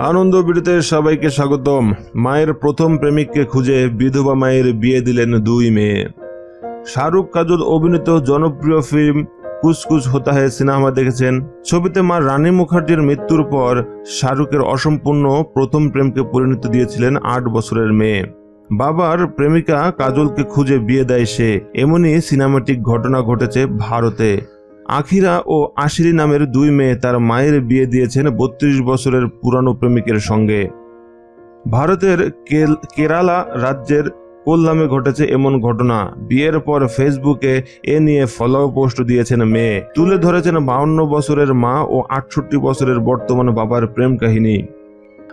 আনন্দ বিড়িতে সবাইকে স্বাগতম। মায়ের প্রথম প্রেমিককে খুঁজে বিধবা মায়ের বিয়ে দিলেন দুই মেয়ে। শাহরুখ কাজল অভিনীত জনপ্রিয় ফিল্ম কুচকুচ হতা হে সিনেমা দেখেছেন। ছবিতে মা রানী মুখার্জির মৃত্যুর পর শাহরুখের অসম্পূর্ণ প্রথম প্রেমকে পরিণত দিয়েছিলেন আট বছরের মেয়ে। বাবার প্রেমিকা কাজলকে খুঁজে বিয়ে দেয় সে। এমনই সিনেমাটিক ঘটনা ঘটেছে ভারতে। আখিরা ও আশিরি নামের দুই মেয়ে তার মায়ের বিয়ে দিয়েছেন বত্রিশ বছরের পুরানো প্রেমিকের সঙ্গে। ভারতের কেরালা রাজ্যের কোল্লামে ঘটেছে এমন ঘটনা। বিয়ের পর ফেসবুকে এ নিয়ে ফলো পোস্ট দিয়েছেন মেয়ে। তুলে ধরেছেন বাউন্ন বছরের মা ও আটষট্টি বছরের বর্তমান বাবার প্রেম কাহিনী।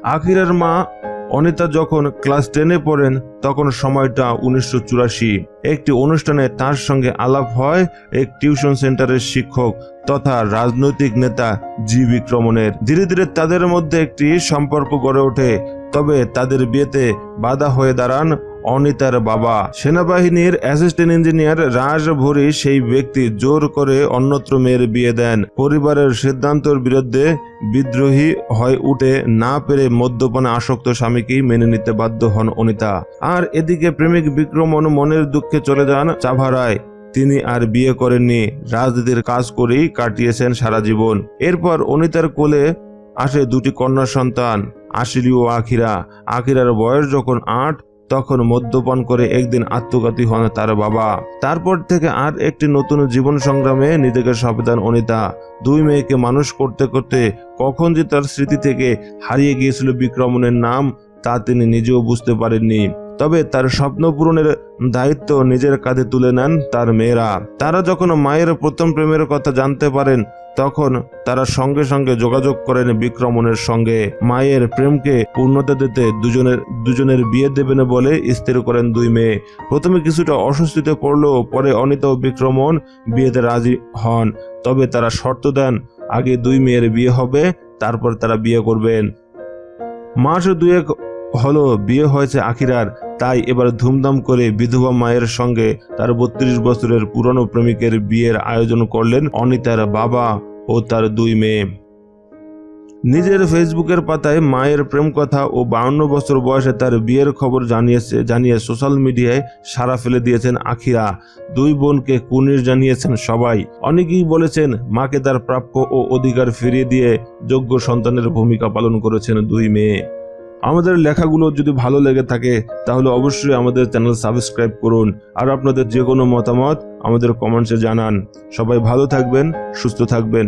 আখিরের মা অনিতা যখন ক্লাস টেনে পড়েন, তখন সময়টা উনিশশো চুরাশি। একটি অনুষ্ঠানে তার সঙ্গে আলাপ হয় এক টিউশন সেন্টারের শিক্ষক তথা রাজনৈতিক নেতা জি বিক্রমণের ধীরে ধীরে তাদের মধ্যে একটি সম্পর্ক গড়ে ওঠে, তবে তাদের বিয়েতে বাধা হয়ে দাঁড়ান অনিতার বাবা। সেনাবাহিনীর অ্যাসিস্ট্যান্ট ইঞ্জিনিয়ার রাজ ভরি সেই ব্যক্তি জোর করে অন্যত্র মেয়ের বিয়ে দেন। পরিবারের সিদ্ধান্তের বিরুদ্ধে বিদ্রোহী হয়ে উঠে না পেরে মদ্যপানে আসক্ত স্বামীকেই মেনে নিতে বাধ্য হন অনিতা। আর এদিকে প্রেমিক বিক্রমণ মনের দুঃখে চলে যান চাভারায় তিনি আর বিয়ে করেননি। রাজনীতির কাজ করেই কাটিয়েছেন সারা জীবন। এরপর অনিতার কোলে আসে দুটি কন্যা সন্তান, আশিলি ও আখিরা। আখিরার বয়স যখন আট তখন মদ্যপান করে একদিন আত্মঘাতী হন তার বাবা। তারপর থেকে আর একটি নতুন জীবন সংগ্রামে নিজেকে সাবধান, অনিতা। দুই মেয়েকে মানুষ করতে করতে কখন যে তার স্মৃতি থেকে হারিয়ে গিয়েছিল বিক্রমণের নাম, তা তিনি নিজেও বুঝতে পারেননি। তবে তার স্বপ্ন পূরণের দায়িত্ব নিজের কাঁধে তুলে নেন তার মেয়েরা। তারা যখন মায়ের প্রথম প্রেমের কথা জানতে পারেন তখন তারা সঙ্গে সঙ্গে যোগাযোগ করেন বিক্রমণের সঙ্গে। মায়ের প্রেমকে পূর্ণতা দিতে দুজনের দুজনের বিয়ে দেবেন বলে স্থির করেন দুই মেয়ে। প্রথমে কিছুটা অস্বস্তিতে পড়লেও পরে অনিতা ও বিক্রমণ বিয়েতে রাজি হন। তবে তারা শর্ত দেন, আগে দুই মেয়ের বিয়ে হবে, তারপর তারা বিয়ে করবেন। মাস দুয়েক হলো বিয়ে হয়েছে আখিরার। তাই এবার ধুমধাম করে বিধবা মায়ের সঙ্গে তার বত্রিশ বছরের পুরনো প্রেমিকের বিয়ের আয়োজন করলেন অনিতার বাবা ও তার দুই মেয়ে। নিজের ফেসবুকের পাতায় মায়ের প্রেম কথা ও বাউন্ন বছর বয়সে তার বিয়ের খবর জানিয়েছে জানিয়ে সোশ্যাল মিডিয়ায় সারা ফেলে দিয়েছেন আখিরা। দুই বোনকে কুনির জানিয়েছেন সবাই। অনেকেই বলেছেন, মাকে তার প্রাপ্য ও অধিকার ফিরিয়ে দিয়ে যোগ্য সন্তানের ভূমিকা পালন করেছেন দুই মেয়ে। আমাদের লেখাগুলো যদি ভালো লেগে থাকে, তাহলে অবশ্যই আমাদের চ্যানেল সাবস্ক্রাইব করুন আর আপনাদের যে কোনো মতামত আমাদের কমেন্টসে জানান। সবাই ভালো থাকবেন, সুস্থ থাকবেন।